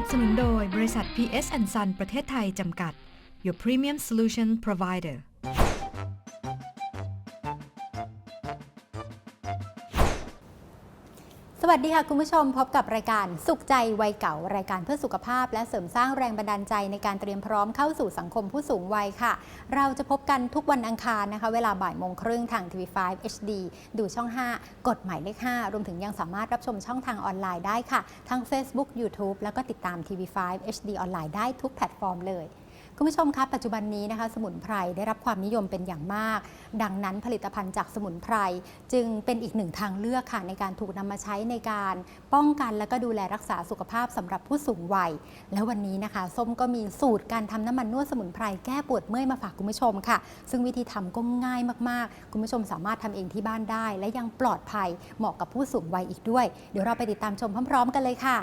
สนับสนุนโดยบริษัท PS Sun ประเทศไทยจำกัด Your Premium Solution Provider วัสดีค่ะคุณผู้ชมพบกับรายการสุขใจวัยเก่า รายการเพื่อสุขภาพ และเสริมสร้างแรงบันดาลใจในการเตรียมพร้อมเข้าสู่สังคมผู้สูงวัยค่ะ เราจะพบกันทุกวันอังคารนะคะ เวลาบ่ายโมงครึ่งทาง TV5 HD ดูช่อง 5กดหมายเลข 5 รวมถึงยังสามารถรับชมช่องทางออนไลน์ได้ค่ะ ทั้ง Facebook YouTube แล้วก็ติดตาม TV5 HD ออนไลน์ได้ทุกแพลตฟอร์มเลย คุณผู้ชมครับปัจจุบันนี้นะคะ สมุนไพรได้รับความนิยมเป็นอย่างมาก ดังนั้นผลิตภัณฑ์จากสมุนไพร จึงเป็นอีกหนึ่งทางเลือกค่ะในการถูกนำมาใช้ในการป้องกันและก็ดูแลรักษาสุขภาพสำหรับผู้สูงวัย แล้ววันนี้นะคะ ส้มก็มีสูตรการทำน้ำมันนวดสมุนไพรแก้ปวดเมื่อยมาฝากคุณผู้ชมค่ะ ซึ่งวิธีทำก็ง่ายมากๆ คุณผู้ชมสามารถทำเองที่บ้านได้ และยังปลอดภัยเหมาะกับผู้สูงวัยอีกด้วย เดี๋ยวเราไปติดตามชมพร้อม ๆ กันเลยค่ะ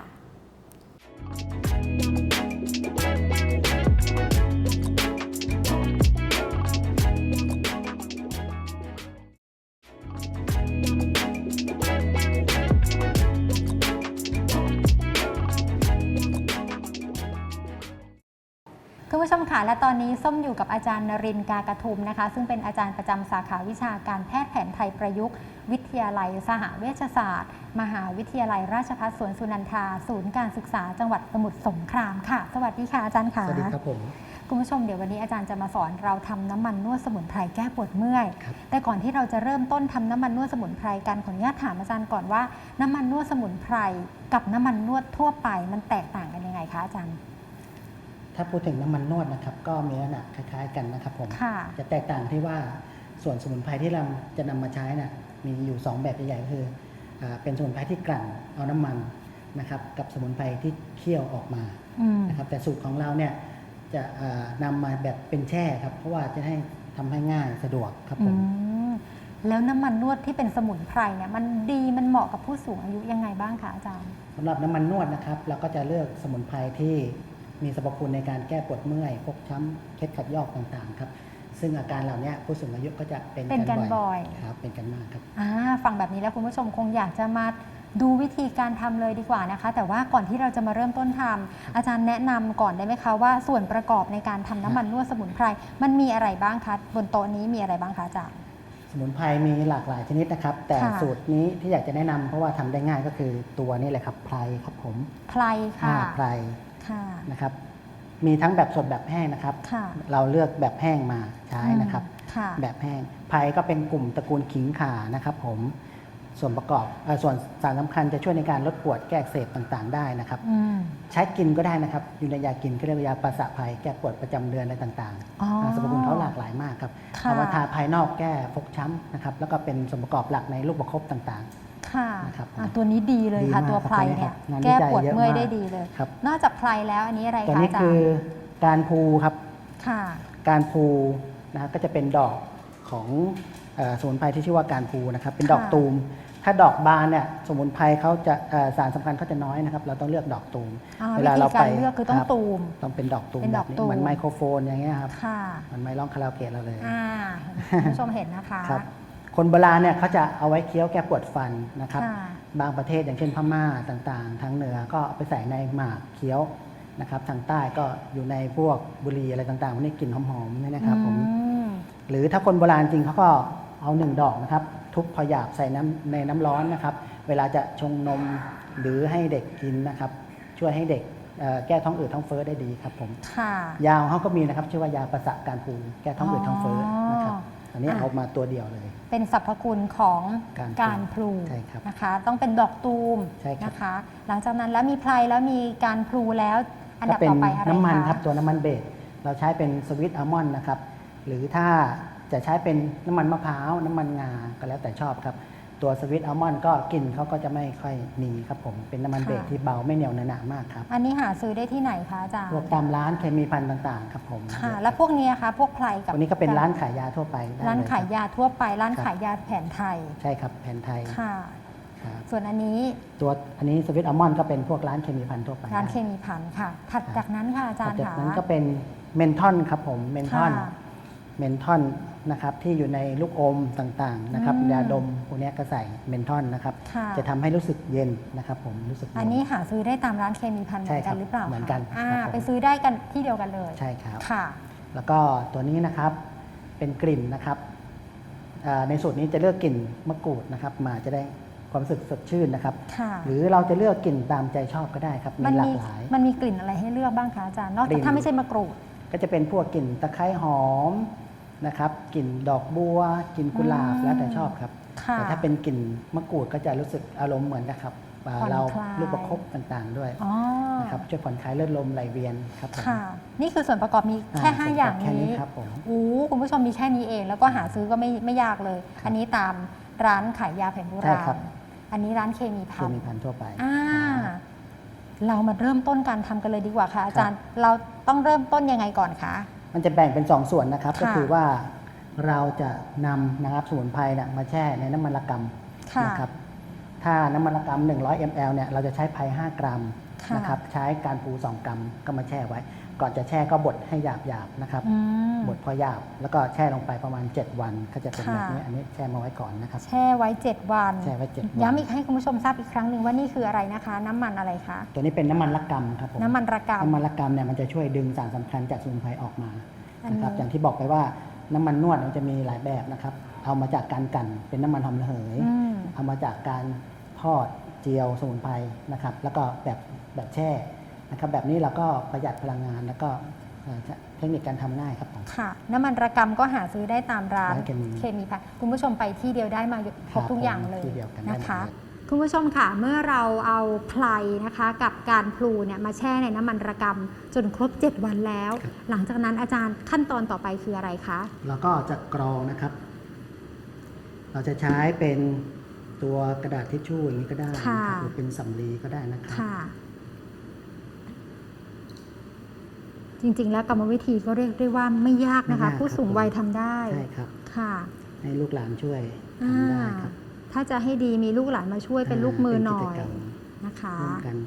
ผู้ชมค่ะและตอนนี้ส้มอยู่กับอาจารย์นรินทร์กากระทุมนะคะ ซึ่งเป็นอาจารย์ประจำสาขาวิชาการแพทย์แผนไทยประยุกต์ วิทยาลัย สหเวชศาสตร์ มหาวิทยาลัย ราชภัฏสวนสุนันทา ศูนย์การศึกษาจังหวัดสมุทรสงครามค่ะ สวัสดีค่ะอาจารย์ค่ะสวัสดีครับผมคุณผู้ชมเดี๋ยววันนี้อาจารย์จะมาสอนเราทำน้ำมันนวดสมุนไพรแก้ปวดเมื่อยครับแต่ก่อนที่เราจะเริ่มต้นทำน้ำมันนวดสมุนไพรกันขออนุญาตถามอาจารย์ก่อนว่าน้ำมันนวดสมุนไพรกับน้ำมันนวดทั่วไปมันแตกต่างกันยังไงคะอาจารย์ ถ้าพูดถึงน้ำมันนวดนะครับ ก็มีลักษณะคล้าย ๆ กันนะครับผมค่ะ จะแตกต่างที่ว่าส่วนสมุนไพรที่เราจะนำมาใช้น่ะมีอยู่ 2 แบบใหญ่ๆก็คืออ่าเป็นสมุนไพรที่กลั่นเอาน้ำมันนะครับ กับสมุนไพรที่เคี่ยวออกมาอืมนะครับ แต่สูตรของเราเนี่ยจะอ่านำมาแบบเป็นแช่ครับ เพราะว่าจะให้ทำให้ง่ายสะดวกครับผมอืมแล้วน้ำมันนวดที่เป็นสมุนไพรเนี่ยมันดีมันเหมาะกับผู้สูงอายุยังไงบ้างคะอาจารย์ สำหรับน้ำมันนวดนะครับ เราก็จะเลือกสมุนไพรที่ มีสรรพคุณในการแก้ปวดเมื่อยพกช้ำเคล็ดขัดยอกต่างๆครับซึ่งอาการเหล่านี้ผู้สูงอายุก็จะเป็นเป็นกันบ่อยครับเป็นกันมากครับอ่าฟังแบบนี้แล้วคุณผู้ชมคงอยากจะมาดูวิธีการทำเลยดีกว่านะคะ แต่ว่าก่อนที่เราจะมาเริ่มต้นทำอาจารย์แนะนำก่อนได้ไหมคะว่าส่วนประกอบในการทำน้ำมันนวดสมุนไพรมันมีอะไรบ้างคะบนโต๊ะนี้มีอะไรบ้างคะอาจารย์สมุนไพรมีหลากหลายชนิดนะครับ แต่ค่ะสูตรนี้ที่อยากจะแนะนำเพราะว่าทำได้ง่ายก็คือตัวนี้แหละครับไพรครับผมไพรค่ะอ่าไพรค่ะ นะครับ มีทั้งแบบสดแบบแห้งนะครับค่ะเราเลือกแบบแห้งมาใช้นะครับค่ะแบบแห้งไพรก็เป็นกลุ่มตระกูลขิงข่านะครับ ผมส่วนประกอบเอ่อส่วนสารสำคัญจะช่วยในการลดปวดแก้อักเสบต่างๆ ได้นะครับอืมใช้กินก็ได้นะครับอยู่ในยากินก็เรียกว่ายาประสาภัยแก้ปวดประจำเดือนอะไรต่างอ๋อๆาสรรพคุณเขาหลากหลายมากครับค่ะเอามาทาภายนอกแก้ฟกช้ำนะครับแล้วก็เป็นส่วนประกอบหลักในลูกประคบต่าง ค่ะนะครับอะตัวนี้ดีเลยค่ะ ดีมากตัวไพรเนี่ยครับงานวิแก้จัยปวดเยอะเมื่อยมากได้ดีเลยๆครับ นอกจากไพรแล้วอันนี้อะไรตัวคะนี้อาจารคือย์การพูครับ ค่ะ การพูนะครับก็จะเป็นดอกของเอ่อสมุนไพรที่ชื่อว่าการพูนะครับ เป็นดอกค่ะ ตูม ถ้าดอกบานเนี่ยสมุนไพรเขาจะเอ่อสารสำคัญเขาจะน้อยนะครับ เราต้องเลือกดอกตูมอ่าเววิลาธีเรากาไปรเลือกคือต้องครับตูม ต้องเป็นดอกตูมเป็นแบดอบกนี้ตูม เหมือนไมโครโฟนอย่างเงี้ยครับค่ะ เหมันไม้ร้องคาราโอเกะเราเลย อ่าคุณผู้ชมเห็นนะคะ ครับ คนโบราณเนี่ยเขาจะเอาไว้เคี้ยวแก้ปวดฟันนะครับ ค่ะ บางประเทศอย่างเช่นพม่าต่างๆ ทางเหนือก็เอาไปใส่ในหมากเคี้ยวนะครับ ทางใต้ก็อยู่ในพวกบุหรี่อะไรต่างๆพวกนี้กลิ่นหอมๆเนี่ยนะครับผม อืมหรือถ้าคนโบราณจริงเขาก็เอาหนึ่งดอกนะครับ ทุบพอหยาบใส่น้ำในน้ำร้อนนะครับ เวลาจะชงนมหรือให้เด็กกินนะครับ ช่วยให้เด็กเอ่อแก้ท้องอืดท้องเฟ้อได้ดีครับผมค่ะยาของเขาก็มีนะครับชื่อว่ายาประสาการภูมิแก้ท้องอืดท้องเฟ้อนะครับอั นนี้อะเอามาตัวเดียวเลย เป็นสรรพคุณของการการพลูใช่ครับนะคะ ต้องเป็นดอกตูมใช่ครับ นะคะ หลังจากนั้นแล้วมีไพรแล้วมีการพลูแล้ว อันดับก็เป็นต่อไปอะไรน้ำมันคะครับตัวน้ำมันเบสเราใช้เป็นสวิตอัลมอนด์นะครับ หรือถ้าจะใช้เป็นน้ำมันมะพร้าว น้ำมันงาก็แล้วแต่ชอบครับ ตัวสวิตอัลมอนด์ก็กลิ่นเขาก็จะไม่ค่อยมีครับผม เป็นน้ำมันเบสที่เบาไม่เหนียวหนามากครับอันนี้หาซื้อได้ที่ไหนคะอาจารย์พวกตามร้านเคมีพันธุ์ต่างๆ ครับผมค่ะ แล้วพวกเนี้ยคะพวกไพรกับตัวนี้ก็เป็นร้านขายยาทั่วไปได้ร้านเลยคขายบยาทั่วไป ร้านครับ ขายยาแผนไทยใช่ครับแผ่นไทยค่ะ ครับส่วนอันนี้ตัวอันนี้สวิตอัลมอนด์ก็เป็นพวกร้านเคมีพันธุ์ทั่วไปร้านได้เคมีพันธุ์ค่ะ ถัดจากนั้นค่ะอาจารย์จากค่ะ นั้นก็เป็นเมนทอนครับผมเมนทอนค่ะ เมนทอนนะครับที่อยู่ในลูกอมต่างๆนะครับอืมยาดมพวกเนี้ยก็ใส่เมนทอนนะครับค่ะ จะทำให้รู้สึกเย็นนะครับผมรู้สึกเย็ อันนี้หาซื้อได้ตามร้านเคมีพันเหมือนใช่ครักับนหรือเปล่าเหมือนกันคะอ่าครับผม ไปซื้อได้กันที่เดียวกันเลยใช่ครับ ค่ะ แล้วก็ตัวนี้นะครับเป็นกลิ่นนะครับอ่าในสูตรนี้จะเลือกกลิ่นมะกรูดนะครับ มาจะได้ความรู้สึกสดชื่นนะครับ ค่ะ หรือเราจะเลือกกลิ่นตามใจชอบก็ได้ครับมัมีหลามีกหลาย มันมีกลิ่นอะไรให้เลือกบ้างคะอาจารย์นอกกลิ่จากน ถ้าไม่ใช่มะกรูด ก็จะเป็นพวกกลิ่นตะไคร้หอม นะครับกลิ่นดอกบัวกลิ่นกุหลาบอืมแล้วแต่ชอบครับ ค่ะแต่ถ้าเป็นกลิ่นมะกรูดก็จะรู้สึกอารมณ์เหมือนกับครับอ่าผ่อนเราคลาย ลูกประคบต่างๆด้วยอ๋อนะครับช่วยผ่อนคลายเลือดลมไหลเวียนครับผมค่ะ นี่คือส่วนประกอบมีอ่าแค่5ส่วนอย่างแค่นี้ครับผมโอ้คุณผู้ชมมีแค่นี้เอง แล้วก็หาซื้อก็ไม่ไม่ยากเลย ครับอันนี้ตามร้านขายยาแผนโบใช่ราครัณบอันนี้ร้านเคมีเคพันมีพันธุ์ทั่วไปอ่าครับ เรามาเริ่มต้นการทำกันเลยดีกว่าค่ะ อาครับจารย์เราต้องเริ่มต้นยังไงก่อนคะ มันจะแบ่งเป็น 2 ส่วนนะครับ ค่ะก็คือว่าเราจะนำนะครับสมุนไพรเนี่ยมาแช่ในน้ำมันละกำค่ะนะครับถ้าน้ำมันละกำ100 ml เนี่ยเราจะใช้ไพร5กรัมค่ะ นะครับใช้การปู2กรัมก็มาแช่ไว้ ก่อนจะแช่ก็บดให้หยาบๆนะครับ อืม บดพอหยาบแล้วก็แช่ลงไปประมาณ 7 วัน ก็จะเป็นค่ะ แบบนี้อันนี้แช่มาไว้ก่อนนะครับ แช่ไว้ 7 วัน แช่ไว้7วันย้ำอีกให้คุณผู้ชมทราบอีกครั้งหนึ่งว่านี่คืออะไรนะคะ น้ำมันอะไรคะ ตัวนี้เป็นน้ำมันละกำครับผมน้ำมันระกำ น้ำมันละกำเนี่ยมันจะช่วยดึงสารสำคัญจากสมุนไพรออกมาอันนี้นะครับอย่างที่บอกไปว่าน้ำมันนวดมันจะมีหลายแบบนะครับ เอามาจากการกลั่นเป็นน้ำมันหอมระเหย อืม เอามาจากการทอดเจียวสมุนไพรนะครับ แล้วก็แบบแบบแช่ นะครับแบบนี้เราก็ประหยัดพลังงานแล้วก็เอ่อเทคนิคการทำง่ายครับผมค่ะ น้ำมันระกำก็หาซื้อได้ตามร้านร้านเคมีเคมีพันคุณผู้ชมไปที่เดียวได้มาครบทุกอย่างเลยที่เดียวกันได้หมดนะคะเลยคุณผู้ชมค่ะเมื่อเราเอาไพลนะคะ กับการพลูเนี่ยมาแช่ในน้ำมันระกำจนครบ 7 วันแล้วครับหลังจากนั้นอาจารย์ขั้นตอนต่อไปคืออะไรคะแล้วก็จะกรองนะครับ เราจะใช้เป็นตัวกระดาษทิชชู่อย่างนี้ก็ได้นะครับค่ะหรือเป็นสำลีก็ได้นะครับ ค่ะ จริง ๆ แล้วกรรมวิธีก็เรียกได้ว่าไม่ยากนะคะไม่ยากผู้สูงครับวัยทำได้ใช่ครับค่ะ ให้ลูกหลานช่วยอ่าทำได้ครับถ้าจะให้ดีมีลูกหลานมาช่วยเป็นลูกมือหน่อเป็ยกิจกรรมนะคะร่วมกัน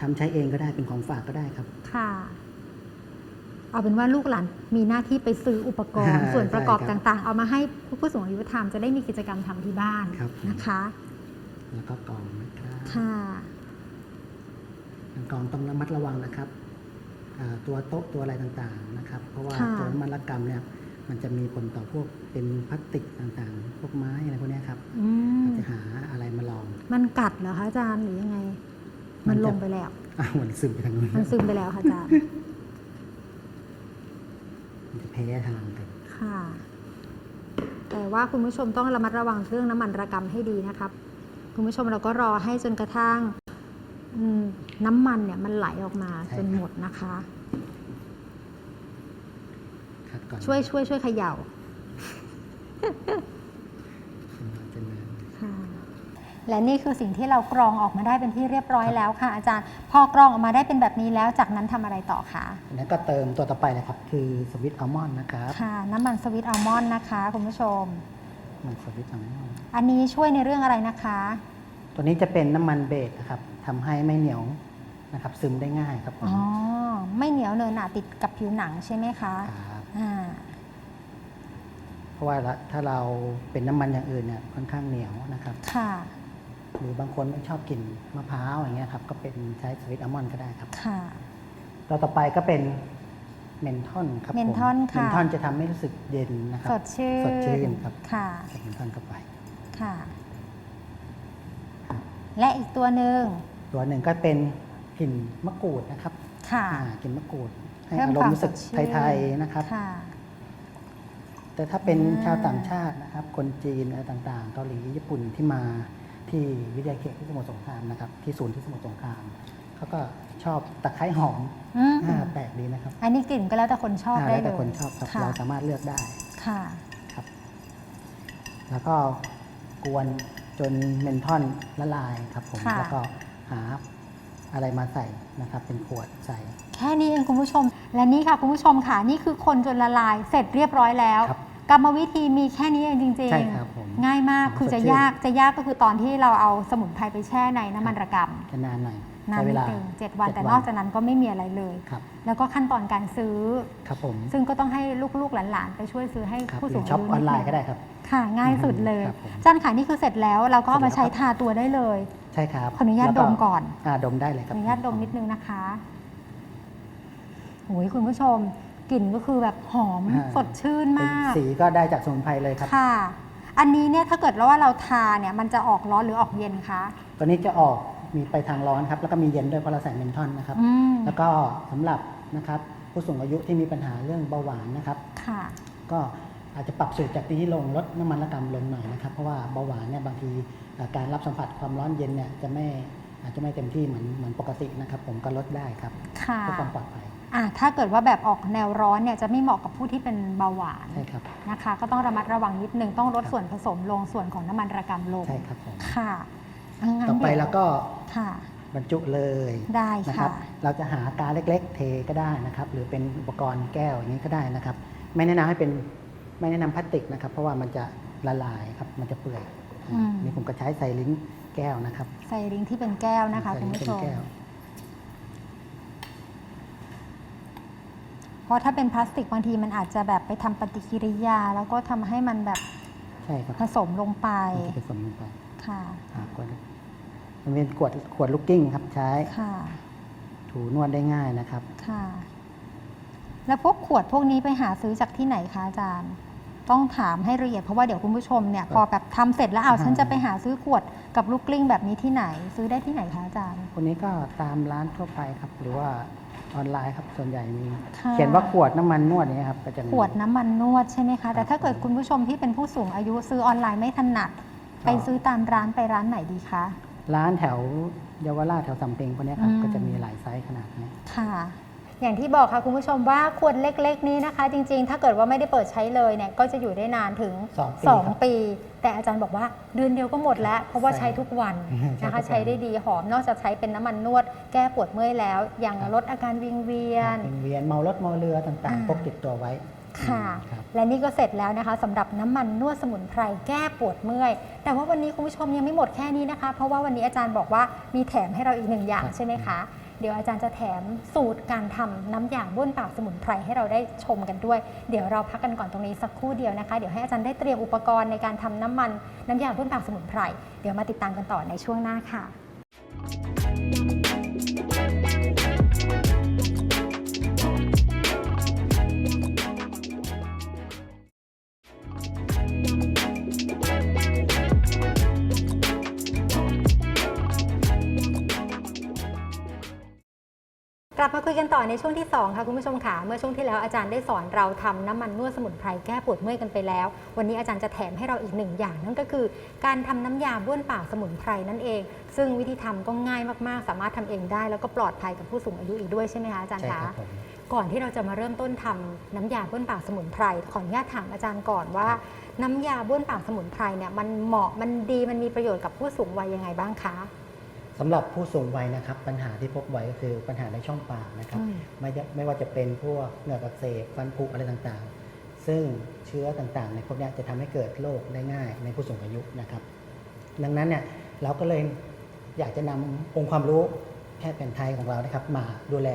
ทำใช้เองก็ได้เป็นของฝากก็ได้ครับ ค่ะ เอาเป็นว่าลูกหลานมีหน้าที่ไปซื้ออุปกรณ์อ่าส่วนประกอบใช่ครับต่าง ๆ เอามาให้ผู้สูงอายุทำจะได้มีกิจกรรมทำที่บ้านครับนะคะ แล้วก็กรองนะครับค่ะการกรองต้องระมัดระวังนะครับอ่า ตัวโต๊ะตัวอะไรต่างๆนะครับ เพราะว่าค่ะตัวน้ำมันละกรรมเนี่ยมันจะมีผลต่อพวกเป็นพลาสติกต่างๆ พวกไม้อะไรพวกเนี้ยครับอืมจะหาอะไรมาลอง มันกัดเหรอคะอาจารย์หรือยังไง มัมันนจะลงไปแล้วอ้าวมันซึมไปทางนู้นมันซึมไปแล้วค่ะอาจารย์มันจะแพ้ทางกันค่ะ แต่ว่าคุณผู้ชมต้องระมัดระวังเรื่องน้ำมันระกำให้ดีนะครับ คุณผู้ชมเราก็รอให้จนกระทั่งอืม น้ำมันเนี่ยมันไหลออกมาจนหมดนะคะคัดก่อนช่วยช่วยช่วยเขย่ามันจะนานค่ะและนี่คือสิ่งที่เรากรองออกมาได้เป็นที่เรียบร้อยแล้วค่ะ อาจารย์พอกรองออกมาได้เป็นแบบนี้แล้วจากนั้นทำอะไรต่อคะอันนั้นก็เติมตัวต่อไปนะครับ คือสวิตอัลมอนด์นะครับค่ะน้ำมันสวิตอัลมอนด์นะคะคุณผู้ชมมันสวิตอัลมอนด์อันนี้ช่วยในเรื่องอะไรนะคะ ตัวนี้จะเป็นน้ำมันเบสนะครับทำให้ไม่เหนียวนะครับซึมได้ง่ายครับผมอ๋อ ไม่เหนียวเนินหนาติดกับผิวหนังใช่ไหมคะครับอ่าเพราะว่าถ้าเราเป็นน้ำมันอย่างอื่นเนี่ยค่อนข้างเหนียวนะครับ ค่ะ หรือบางคนไม่ชอบกลิ่นมะพร้าวอย่างเงี้ยครับก็เป็นใช้สวิตอัลมอนด์ก็ได้ครับค่ะ ตัวต่อไปก็เป็นเมนทอนครับผมเมนทอนค่ะเมนทอนจะทำให้รู้สึกเย็นนะครับสดชื่นสดชื่นครับค่ะใส่เมนทอนเข้าไปค่ะ และอีกตัวหนึ่งตัวหนึ่งก็เป็นกลิ่นมะกรูดนะครับค่ะ อ่ากลิ่นมะกรูดให้เพิ่มอารคมวามณ์รู้สึกสดชื่น ไทยๆนะครับ ค่ะ แต่ถ้าเป็นอ่าชาวต่างชาตินะครับ คนจีนอะไรต่างๆ เกาหลีญี่ปุ่นที่มาที่วิทยาเขตที่สมุทรสงครามนะครับ ที่ศูนย์ที่สมุทรสงครามเขาก็ชอบตะไคร้หอมอืมอ่าแปลกดีนะครับอันนี้กลิ่นก็แล้วแต่คนชอบอ่าได้แล้วเลแต่ยคนชอบครับค่ะเราสามารถเลือกได้ค่ะ ครับ แล้วก็กวน จนเมนทอนละลายครับผม ค่ะ แล้วก็หาอะไรมาใส่นะครับ เป็นขวดใส่ แค่นี้เองคุณผู้ชม และนี่ค่ะคุณผู้ชมค่ะ นี่คือคนจนละลายเสร็จเรียบร้อยแล้ว ครับ กรรมวิธีมีแค่นี้เองจริง ใช่ครับผมง่ายมากคือจะสดชื่น ยากจะยากก็คือตอนที่เราเอาสมุนไพรไปแช่ในน้ำมันระกจะนานหน่อยำ นานใช้เวนิดลานึงเจ็ดวัน เจ็ดแต่วันนอกจากนั้นก็ไม่มีอะไรเลย ครับ แล้วก็ขั้นตอนการซื้อ ครับผมซึ่งก็ต้องให้ลูกๆหลานๆ ไปช่วยซื้อให้ครับผู้หสูรืงออายุช็อปออนไลน์ดงก็ได้ครับ ค่ะ ง่ายสุดเลยครับผมอาจารย์ค่ะนี่คือเสร็จแล้ว เราก็เอามาเสร็จแล้วใช้ทาตัวได้เลย ใช่ครับขออนุญาตแล้วดมก่อนอ่าดมได้เลยขคอรับอนุญาตดมนิดนึงนะคะโอ้ยคุณผู้ชมกลิ่นก็คือแบบหอมอ่า สดชื่นเป็นมาก สีก็ได้จากสมุนไพรเลยครับ ค่ะ อันนี้เนี่ยถ้าเกิดว่าเราทาเนี่ยมันจะออกร้อนหรือออกเย็นคะ ตัวนี้จะออก มีไปทางร้อนครับ แล้วก็มีเย็นด้วยเพราะเราใส่เมนทอนนะครับ อืมแล้วก็สำหรับนะครับผู้สูงอายุที่มีปัญหาเรื่องเบาหวานนะครับ ค่ะ ก็อาจจะปรับสูตรจากนี้ลงลดน้ำมันละกำลงหน่อยนะครับเพราะว่าเบาหวานเนี่ยบางทีเอ่อการรับสัมผัสความร้อนเย็นเนี่ยจะไม่อาจจะไม่เต็มที่เหมือนเหมือนปกตินะครับ ผมก็ลดได้ครับค่ะ เพื่อความปลอดภัยอะถ้าเกิดว่าแบบออกแนวร้อนเนี่ยจะไม่เหมาะกับผู้ที่เป็นเบาหวานใช่ครับนะคะ ก็ต้องระมัดระวังนิดนึงต้องลดครับส่วนผสมลงส่วนของน้ำมันระกำลง ใช่ครับผม ค่ะงั้น ต่อไปเดี๋ยแล้วก็ค่ะ บรรจุเลยได้นะคค่ะรับเราจะหากาเล็กๆ เทก็ได้นะครับ หรือเป็นอุปกรณ์แก้วอย่างนี้ก็ได้นะครับ ไม่แนะนำให้เป็นไม่แนะนำพลาสติกนะครับ เพราะว่ามันจะละลายครับ มันจะเปื่อยอืม นี่ผมก็ใช้ใส่ลิ้นแก้วนะครับใส่ริงที่เป็นแก้วนะคะใส่คุณลิ้นผู้เป็ชนม แก้ว เพราะถ้าเป็นพลาสติกบางทีมันอาจจะแบบไปทำปฏิกิริยา แล้วก็ทำให้มันแบบใช่ครับผสมลงไปมันจะผสมลงไปค่ะอ่าขวด มันเป็นขวดขวดลูกกิ้งครับใช้ค่ะ ถูนวดได้ง่ายนะครับ ค่ะ แล้วพวกขวดพวกนี้ไปหาซื้อจากที่ไหนคะอาจารย์ ต้องถามให้ละเอียดเพราะว่าเดี๋ยวคุณผู้ชมเนี่ยครับพอแบบทำเสร็จแล้วเอาอ่าฉันจะไปหาซื้อขวดกับลูกกลิ้งแบบนี้ที่ไหน ซื้อได้ที่ไหนคะอาจารย์ คนนี้ก็ตามร้านทั่วไปครับ หรือว่าออนไลน์ครับส่วนใหญ่มีค่ะ เขียนว่าขวดน้ำมันนวดอย่างเนี้ยครับก็จะมี ขวดน้ำมันนวดใช่ไหมคะ แต่ครับถ้าเกิดคุณผู้ชมที่เป็นผู้สูงอายุซื้อออนไลน์ไม่ถนัด ไปซื้อตามร้านไปร้านไหนดีคะ ร้านแถวเยาวราชแถวสำเพ็งพวกเนี้ยครับอืม ก็จะมีหลายไซส์ขนาดนี้ค่ะ อย่างที่บอกค่ะคุณผู้ชมว่าขวดเล็กๆนี้นะคะ จริงๆ ถ้าเกิดว่าไม่ได้เปิดใช้เลยเนี่ยก็จะอยู่ได้นานถึงสองปีครับ2ปี แต่อาจารย์บอกว่าเดือนเดียวก็หมดแล้ว เพราะว่าใช่ใช้ทุกวันใช้นะคะทุกวันใช้ได้ดีหอมนอกจากใช้เป็นน้ำมันนวดแก้ปวดเมื่อยแล้ว ยังครับลดอาการวิงเวียนวิงเวียนเมารถเมาเรือต่างอ่า ๆพกติดตัวไว้ ค่ะ อืมครับและนี่ก็เสร็จแล้วนะคะสำหรับน้ำมันนวดสมุนไพรแก้ปวดเมื่อย แต่ว่าวันนี้คุณผู้ชมยังไม่หมดแค่นี้นะคะ เพราะว่าวันนี้อาจารย์บอกว่ามีแถมให้เราอีกหนึ่งอย่างครับ ใช่ไหมคะ เดี๋ยวอาจารย์จะแถมสูตรการทำน้ำยาบ้วนปากสมุนไพรให้เราได้ชมกันด้วย เดี๋ยวเราพักกันก่อนตรงนี้สักครู่เดียวนะคะ เดี๋ยวให้อาจารย์ได้เตรียมอุปกรณ์ในการทำน้ำมันน้ำยาบ้วนปากสมุนไพร เดี๋ยวมาติดตามกันต่อในช่วงหน้าค่ะ ลับมาคุยกันต่อในช่วงที่ 2 ค่ะคุณผู้ชมค่ะ เมื่อช่วงที่แล้วอาจารย์ได้สอนเราทำน้ำมันนวดสมุนไพรแก้ปวดเมื่อยกันไปแล้ว วันนี้อาจารย์จะแถมให้เราอีกหนึ่งอย่าง นั่นก็คือการทำน้ำยาบ้วนปากสมุนไพรนั่นเอง ซึ่งวิธีทำก็ง่ายมากๆ สามารถทำเองได้ แล้วก็ปลอดภัยกับผู้สูงอายุอีกด้วยใช่ไหมคะอาจารย์ใช่คะครับผมก่อนที่เราจะมาเริ่มต้นทำน้ำยาบ้วนปากสมุนไพรขออนุญาตถามอาจารย์ก่อนว่า น้ำยาบ้วนปากสมุนไพรเนี่ยมันเหมาะมันดีมันมีประโยชน์กับผู้สูงวัยยังไงบ้างคะ สำหรับผู้สูงวัยนะครับ ปัญหาที่พบบ่อยก็คือปัญหาในช่องปากนะครับ อืม ไม่จะไม่ว่าจะเป็นพวกเหงือกอักเสบฟันผุอะไรต่างๆ ซึ่งเชื้อต่างๆในพวกเนี้ยจะทำให้เกิดโรคได้ง่ายในผู้สูงอายุนะครับ ดังนั้นเนี่ยเราก็เลยอยากจะนำองค์ความรู้แพทย์แผนไทยของเรานะครับ มาดูแล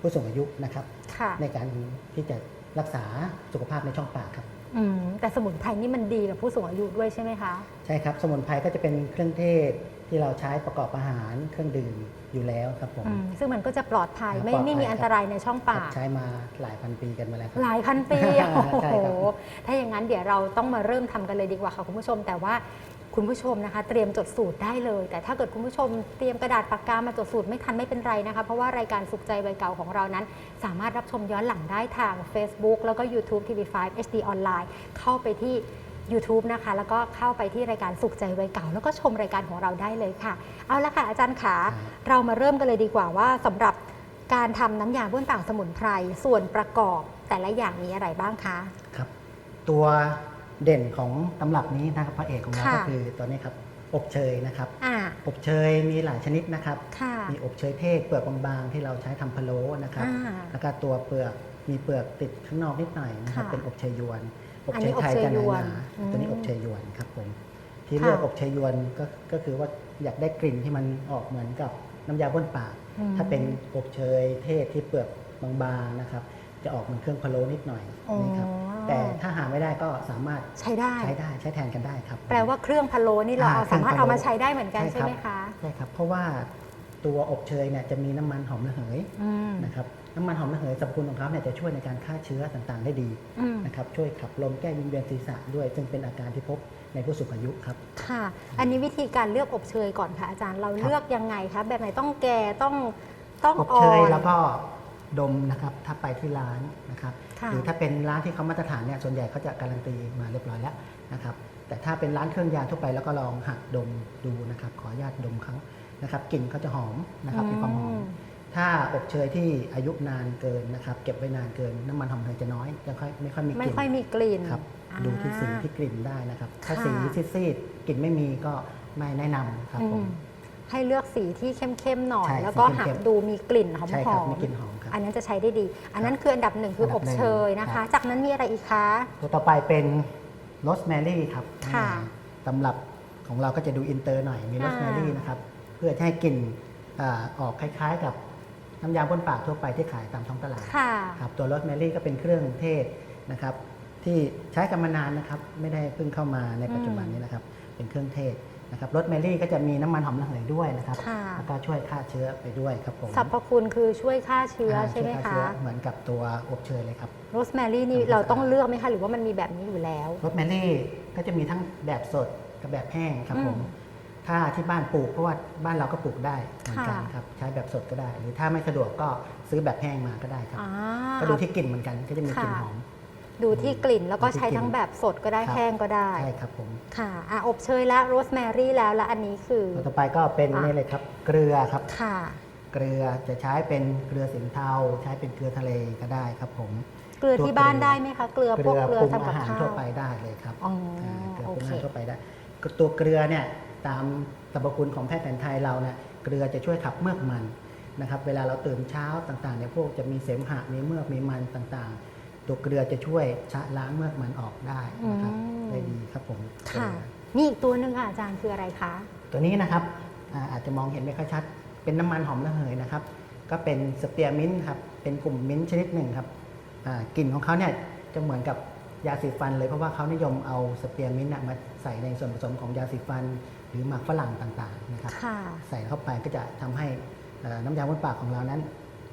ผู้สูงอายุนะครับ ค่ะ ในการที่จะรักษาสุขภาพในช่องปากครับ อืมแต่สมุนไพรนี่มันดีกับผู้สูงอายุด้วยใช่ไหมคะ ใช่ครับ สมุนไพรก็จะเป็นเครื่องเทศ ที่เราใช้ประกอบอาหารเครื่องดื่มอยู่แล้วครับผม อืมซึ่งมันก็จะปลอดภัยครับไม่ปลอดภัยไม่มีอันตรายในช่องปากใช้มาหลายพันปีกันมาแล้วครับ หลายพันปี ใช่โอ้ครับโห ถ้าอย่างนั้นเดี๋ยวเราต้องมาเริ่มทำกันเลยดีกว่าค่ะคุณผู้ชม แต่ว่าคุณผู้ชมนะคะ เตรียมจดสูตรได้เลย แต่ถ้าเกิดคุณผู้ชมเตรียมกระดาษปากกามาจดสูตรไม่ทันไม่เป็นไรนะคะ เพราะว่ารายการสุขใจวัยเก่าของเรานั้น สามารถรับชมย้อนหลังได้ทาง Facebook แล้วก็ YouTube TV5 HD ออนไลน์เข้าไปที่ YouTube นะคะ แล้วก็เข้าไปที่รายการสุขใจวัยเก่า แล้วก็ชมรายการของเราได้เลยค่ะ เอาละค่ะอาจารย์ขาเรามาเริ่มกันเลยดีกว่าว่าสำหรับการทำน้ำยาบ้วนปากสมุนไพรส่วนประกอบแต่ละอย่างมีอะไรบ้างคะครับตัวเด่นของตำรับนี้นะครับพระเอกของเราค่ะก็คือตัวนี้ครับอบเชยนะครับอ่าอบเชยมีหลายชนิดนะครับค่ะมีอบเชยเทศเปลือกบางๆที่เราใช้ทำพะโล้นะครับอ่าแล้วก็ตัวเปลือกมีเปลือกติดข้างนอกนิดหน่อยนะครับค่ะเป็นอบเชยยวน อบอันเชนี้ยไทยจะหอบเชยยวนนาอืมๆตัวนี้อบเชยยวนครับผมที่ค่ะเลือกอบเชยยวนก็ก็คือว่าอยากได้กลิ่นที่มันออกเหมือนกับน้ำยาบ้วนปากอืมถ้าเป็นอบเชยเทศที่เปลือกบางๆนะครับ จะออกเหมือนเครื่องพะโล้นิดหน่อยอ๋อนะครับแต่ถ้าหาไม่ได้ก็สามารถใช้ได้ใช้ได้ใช้แทนกันได้ครับ แปลว่าเครื่องพะโล้นี่เราอ่าเอาสามารถเครื่เอาองพะโล้มาใช้ได้เหมือนกันใช่ไหมคะใช่ครับเพราะว่าตัวอบเชยเนี่ยจะมีน้ำมันหอมระเหยอืมนะครับ น้ำมันหอมระเหยสรรพคุณของเขาเนี่ยจะช่วยในการฆ่าเชื้อต่างๆ ได้ดีอืม นะครับช่วยขับลมแก้วิงเวียนศีรษะด้วย ซึ่งเป็นอาการที่พบในผู้สูงอายุครับ ค่ะ อันนี้วิธีการเลือกอบเชยก่อนค่ะอาจารย์ เราเลือกยังไงคะ แบบไหนต้องแก่ต้องต้องอบอ่อเชยน แล้วก็ดมนะครับถ้าไปที่ร้านนะครับค่ะ หรือถ้าเป็นร้านที่เขามาตรฐานเนี่ยส่วนใหญ่เขาจะการันตีมาเรียบร้อยแล้วนะครับแต่ถ้าเป็นร้านเครื่องยาทั่วไปแล้วก็ลองหักดมดูนะครับขออนุญาตดมเขานะครับกลิ่นเขาจะหอมนะครับมีความหอม ถ้าอบเชยที่อายุนานเกินนะครับ เก็บไว้นานเกินน้ำมันหอมระเหยจะน้อยจะค่อยไม่ค่อยมีกไม่ลิ่นค่อยมีกลิ่นครับ อ่า ดูที่สีที่กลิ่นได้นะครับ ถ้าค่ะ สีซีดๆกลิ่นไม่มีก็ไม่แนะนำครับอืผมมให้เลือกสีที่เข้มๆหน่อย ใช่แล้วก็สีหัเข้กมดูมีกลิ่นหอใช่ครับมมีกลิ่นหอมครับๆอันนั้นจะใช้ได้ดี อันนั้นคืออันดับหนึ่งคืออันดัอบบหนึ่งเชยนะครัคะ บ จากนั้นมีอะไรอีกคะ ตัวต่อไปเป็นโรสแมรี่ครับค่ะอ่าตำรับของเราก็จะดูอินเตอร์หน่อยมีโรสแมรี่อ่านนะครับ เพื่อจะให้กลิ่นอ่าออกคล้ายๆกับ น้ำยาบ้วนปากทั่วไปที่ขายตามท้องตลาดค่ะ ครับตัวโรสแมรี่ก็เป็นเครื่องเทศนะครับ ที่ใช้กันมานานนะครับไม่ได้เพิ่งเข้ามาในปัจจุบันนี้นะครับ เป็นเครื่องเทศนะครับโรสแมรี่ก็จะมีน้ำมันหอมระเหยด้วยนะครับค่ะ แล้วก็ช่วยฆ่าเชื้อไปด้วยครับผมสรรพคุณคือช่วยฆ่าเชื้ออ่าใช่ไหมวยฆ่าคะ เชื้อเหมือนกับตัวอบเชยเลยครับ โรสแมรี่นี่ธรรมดาเราต้องเลือกไหมคะ หรือว่ามันมีแบบนี้อยู่แล้ว โรสแมรี่ก็จะมีทั้งแบบสดกับแบบแห้งครับผม อืม ถ้าที่บ้านปลูกเพราะว่าบ้านเราก็ปลูกได้เหมือนกันค่ะ ครับใช้แบบสดก็ได้ หรือถ้าไม่สะดวกก็ซื้อแบบแห้งมาก็ได้ครับ อ่า ก็ดูที่กลิ่นเหมือนกันก็จะมีกลิ่นค่ะหอม ดูที่กลิ่นแล้วก็ดูที่ใช้ทั้งกลิ่นแบบสดก็ได้ครับ แห้งก็ได้ ใช่ครับผมค่ะอะอบเชยและโรสแมรี่แล้วและอันนี้คือตัวต่อไปก็เป็นอะ นี่เลยครับ เกลือครับ ค่ะ เกลือจะใช้เป็นเกลือสินเทา ใช้เป็นเกลือทะเลก็ได้ครับผม เกลือที่บ้านได้ไหมคะ เกลือเกพวลืกอเกลือปรุงทำกับอาหารข้าวทั่วไปได้เลยครับอ๋ออ่าเกลือโอปรุงเคอาหารทั่วไปได้ ตัวเกลือเนี่ย ตามสรรพคุณของแพทย์แผนไทยเราเนี่ยเกลือจะช่วยขับเมือกมันนะครับเวลาเราตื่นเช้าต่างๆเนี่ยพวกจะมีเสมหะมีเมือกมีมันต่างๆ ตัวเกลือจะช่วยชะล้างเมือกมันออกได้นะครับอืม ได้ดีครับผมค่ะเกลือนี่อีกตัวหนึ่งค่ะอาจารย์คืออะไรคะ ตัวนี้นะครับอาอาจจะมองเห็นไม่ค่อยชัด เป็นน้ำมันหอมระเหยนะครับ ก็เป็นสเปียร์มินต์ครับเป็นกลุ่มมิ้นท์ชนิดหนึ่งครับอ่ากลิ่นของเขาเนี่ยจะเหมือนกับยาสีฟันเลยเพราะว่าเขานิยมเอาสเปียร์มินต์น่ะมาใส่ในส่วนผสมของยาสีฟัน หรือหมักฝรั่งต่างๆนะครับค่ะ ใส่เข้าไปก็จะทำให้เอ่อน้ำยาบ้วนปากของเรานั้น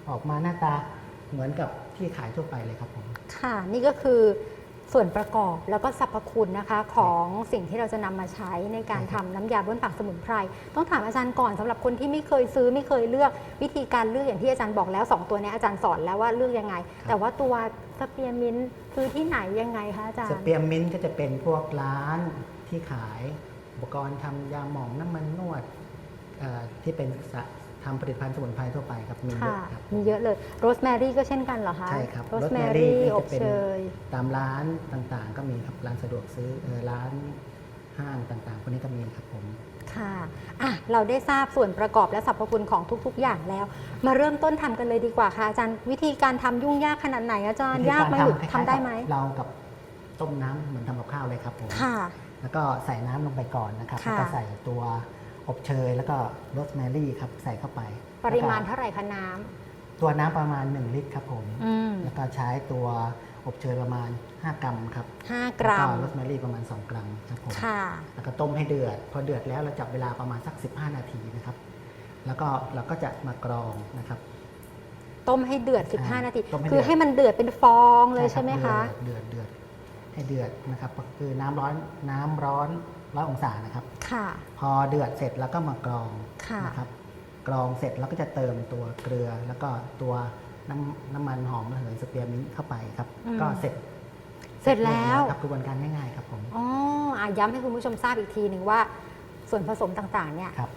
ออกมาหน้าตาเหมือนกับที่ขายทั่วไปเลยครับผม ค่ะ นี่ก็คือส่วนประกอบแล้วก็สรรพคุณนะคะของสิ่งที่เราจะนำมาใช้ในการใช่คทำรับน้ำยาบ้วนปากสมุนไพร ต้องถามอาจารย์ก่อนสำหรับคนที่ไม่เคยซื้อไม่เคยเลือกวิธีการเลือกอย่างที่อาจารย์บอกแล้ว2ตัวเนี้ยอาจารย์สอนแล้วว่าเลือกยังไง แต่ว่าตัวสเปียร์มินท์ซื้อที่ไหนยังไงคะอาจารสย์ เปียร์มินต์ก็จะเป็นพวกร้านที่ขาย อุปกรณ์ทำยาหมองน้ำมันนวดเอ่อที่เป็นสะทำผลิตภัณฑ์สมุนไพรทั่วไปครับมีเยค่ะอะครับมีเยอะเลยโรสแมรี่ก็เช่นกันเหรอคะใช่ครับโรสแม rosemary รี่นี่อจะบเป็นเชยตามร้านต่างๆ ก็มีครับร้านสะดวกซื้อเอ่อร้านห้างต่างๆพวกนี้ก็มีครับผมค่ะอะ เราได้ทราบส่วนประกอบและสรรพคุณของทุก ๆ อย่างแล้ว มาเริ่มต้นทำกันเลยดีกว่าค่ะอาจารย์วิธีการทำยุ่งยากขนาดไหนอาจารย์วิธียากไหมหรือคล้ทำยๆได้กับไหมเรากับต้มน้ำเหมือนทำกับข้าวเลยครับผมค่ะ แล้วก็ใส่น้ำลงไปก่อนนะครับค่ะแล้วก็ใส่ตัวอบเชยแล้วก็โรสแมรี่ครับใส่เข้าไป ปริมาณแล้วก็เท่าไหร่คะน้ตัวน้ำประมาณ 1 ลิตรครับผมำอืมแล้วก็ใช้ตัวอบเชยประมาณ 5 กรัมครับห้ากรัมแล้วก็โรสแมรี่ประมาณ 2 กรัมครับผมค่ะแล้วก็ต้มให้เดือด พอเดือดแล้วเราจับเวลาประมาณสัก 15 นาทีนะครับ แล้วก็เราก็จะมากรองนะครับ ต้มให้เดือดอ่า15 นาทีต้มให้คือเดือดให้มันเดือดเป็นฟองเลยรับใช่ไหมคะ เดือดเดือดเดือด ให้เดือดนะครับก็คือน้ำร้อนน้ำร้อนร้อยองศานะครับค่ะพอเดือดเสร็จแล้วก็มากรองค่ะนะครับกรองเสร็จแล้วก็จะเติมตัวเกลือ แล้วก็ตัวน้ำน้ำมันหอมระเหยสเปียร์มินต์เข้าไปครับอืมก็เสร็จเสร็จแล้วครับกระบวนการง่ายๆครับผมอ๋ออะย้ำให้คุณผู้ชมทราบอีกทีหนึ่งว่าส่วนผสมต่างๆเนี่ยครับ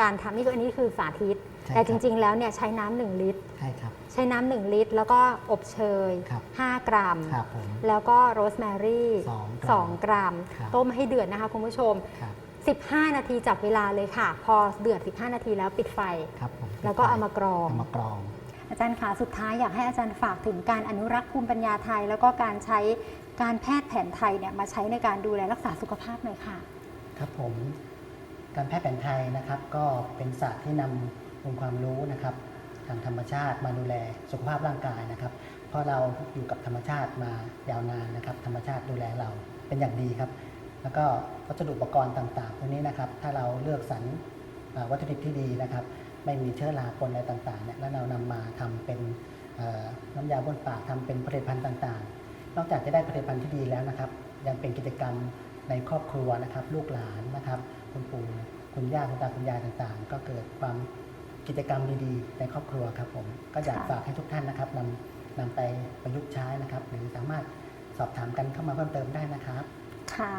การทำนี่คืออันนี้คือสาธิต ใช่แต่คจรับริง ๆ แล้วเนี่ยใช้น้ำหนึ่งลิตร ใช่ครับ ใช้น้ำหนึ่งลิตร แล้วก็อบเชย ครับ 5 กรัม ครับผม แล้วก็โรสแมรี่สองกรัม2กรัม ครับ ต้มให้เดือดนะคะคุณผู้ชม ครับ 15 นาทีจับเวลาเลยค่ะ พอเดือด 15 นาทีแล้วปิดไฟ ครับผมแล้วก็เอามากรอง เอามากรอง อาจารย์คะสุดท้ายอยากให้อาจารย์ฝากถึงการอนุรักษ์ภูมิปัญญาไทย แล้วก็การใช้การแพทย์แผนไทยเนี่ยมาใช้ในการดูแลรักษาสุขภาพหน่อยค่ะ ครับผมการแพทย์แผนไทยนะครับก็เป็นศาสตร์ที่นำ องค์ความรู้นะครับทางธรรมชาติมาดูแลสุขภาพร่างกายนะครับ เพราะเราอยู่กับธรรมชาติมายาวนานนะครับ ธรรมชาติดูแลเราเป็นอย่างดีครับ แล้วก็วัสดุอุปกรณ์ต่างๆพวกนี้นะครับ ถ้าเราเลือกสรรวัตถุดิบที่ดีนะครับ ไม่มีเชื้อราปนอะไรต่างๆเนี่ยแล้วเรานำมาทำเป็นน้ำยาบ้วนปากทำเป็นผลิตภัณฑ์ต่างๆ นอกจากจะได้ผลิตภัณฑ์ที่ดีแล้วนะครับ ยังเป็นกิจกรรมในครอบครัวนะครับ ลูกหลานนะครับ คุณปู่คุณย่าคุณตาคุณยายต่างๆ ก็เกิดความ กิจกรรมดีๆ ในครอบครัวครับผมก็อยากฝากให้ทุกท่านนะครับนำนำไปประยุกต์ใช้นะครับ หรือสามารถสอบถามกันเข้ามาเพิ่มเติมได้นะครับ ค่ะ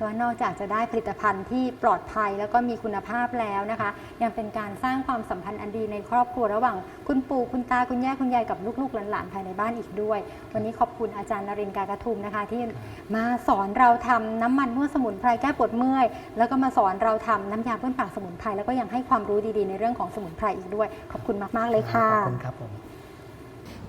ก็นอกจากจะได้ผลิตภัณฑ์ที่ปลอดภัยแล้วก็มีคุณภาพแล้วนะคะ ยังเป็นการสร้างความสัมพันธ์อันดีในครอบครัวระหว่างคุณปู่คุณตาคุณย่าคุณยายกับลูกๆหลานๆภายในบ้านอีกด้วย วันนี้ขอบคุณอาจารย์นรินทร์กากระทุมนะคะ ที่มาสอนเราทำน้ำมันนวดสมุนไพรแก้ปวดเมื่อย แล้วก็มาสอนเราทำน้ำยาเพื่อนปากสมุนไพรแล้วก็ยังให้ความรู้ดีๆ ในเรื่องของสมุนไพรอีกด้วย ขอบคุณมากๆเลยค่ะ ขอบคุณครับผม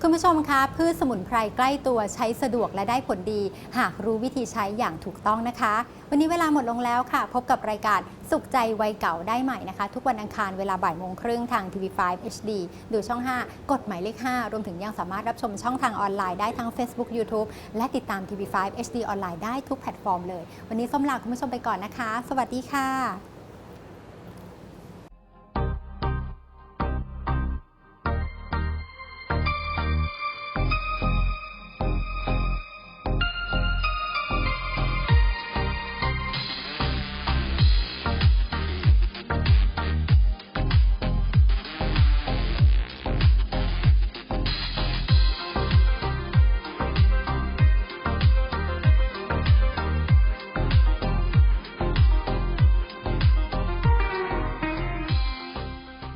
คุณผู้ชมคะพืชสมุนไพรใกล้ตัวใช้สะดวกและได้ผลดี หากรู้วิธีใช้อย่างถูกต้องนะคะ วันนี้เวลาหมดลงแล้วค่ะ พบกับรายการสุขใจวัยเก่าได้ใหม่นะคะ ทุกวันอังคารเวลาบ่ายโมงครึ่งทาง TV5 HD ดูช่อง 5 กดหมายเลข 5 รวมถึงยังสามารถรับชมช่องทางออนไลน์ได้ทั้ง Facebook YouTube และติดตาม TV5 HD ออนไลน์ได้ทุกแพลตฟอร์มเลย วันนี้ส้มลาคุณผู้ชมไปก่อนนะคะ สวัสดีค่ะ